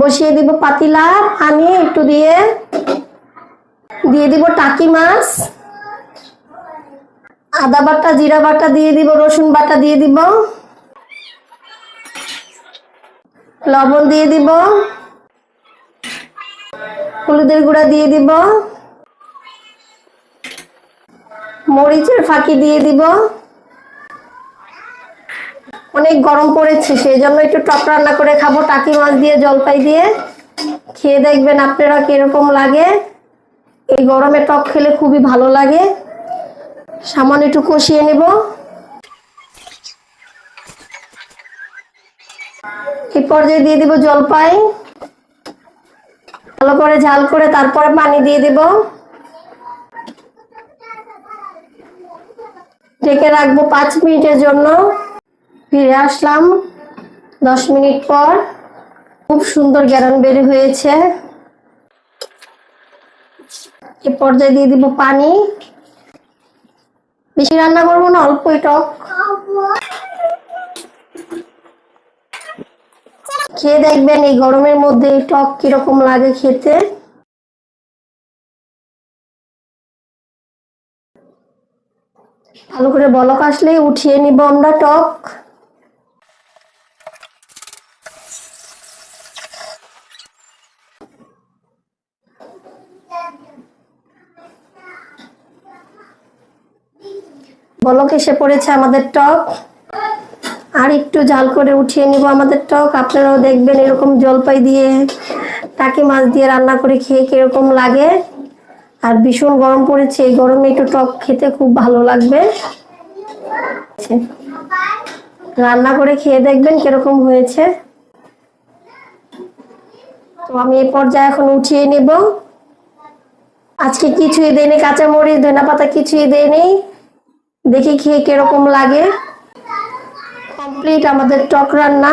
বসিয়ে দিব পাতিলা, পানি একটু দিয়ে। দিয়ে দিব টাকি মাছ। আদা বাটা, জিরা বাটা দিয়ে দিব, রসুন বাটা দিয়ে দিব। লবণ দিয়ে দিব। হলুদের গুঁড়া দিয়ে দিব। মরিচের ফাঁকি দিয়ে দিব। অনেক গরম পড়েছে, সেই জন্য একটু টক রান্না করে খাব, টাকি মাছ দিয়ে, জলপাই দিয়ে। খেয়ে দেখবেন আপনারা কীরকম লাগে। এই গরমে টক খেলে খুবই ভালো লাগে। সামান্য একটু কষিয়ে নেব। এই পর্যায়ে দিয়ে দিব জলপাই। ভালো করে ঝাল করে তারপরে পানি দিয়ে দিব। ঢেকে রাখব পাঁচ মিনিটের জন্য। ফিরে আসলাম। দশ মিনিট পর খুব সুন্দর গ্যারন বের হয়েছে। এ পর্যায়ে দিয়ে দিব পানি। বেশি রান্না করব না, অল্পই টক। খেয়ে দেখবেন এই গরমের মধ্যে এই টক কীরকম লাগে খেতে। ভালো করে বলক আসলেই উঠিয়ে নিব আমরা টক। বলক এসে পড়েছে আমাদের টক? আর একটু জাল করে উঠিয়ে নিব আমাদের টক। আপনারাও দেখবেন এরকম জলপাই দিয়ে টাকি মাছ দিয়ে রান্না করে খেয়ে কীরকম লাগে। আর ভীষণ গরম পড়েছে, এই গরমে একটু টক খেতে খুব ভালো লাগবে। রান্না করে খেয়ে দেখবেন কীরকম হয়েছে। তো আমি এই পর্যায়ে এখন উঠিয়ে নেব। আজকে কিছুই দেয়নি কাঁচামরিচ ধনা পাতা কিছুই দেয়নি দেখি খেয়ে কীরকম লাগে? কমপ্লিট আমাদের টক রান্না।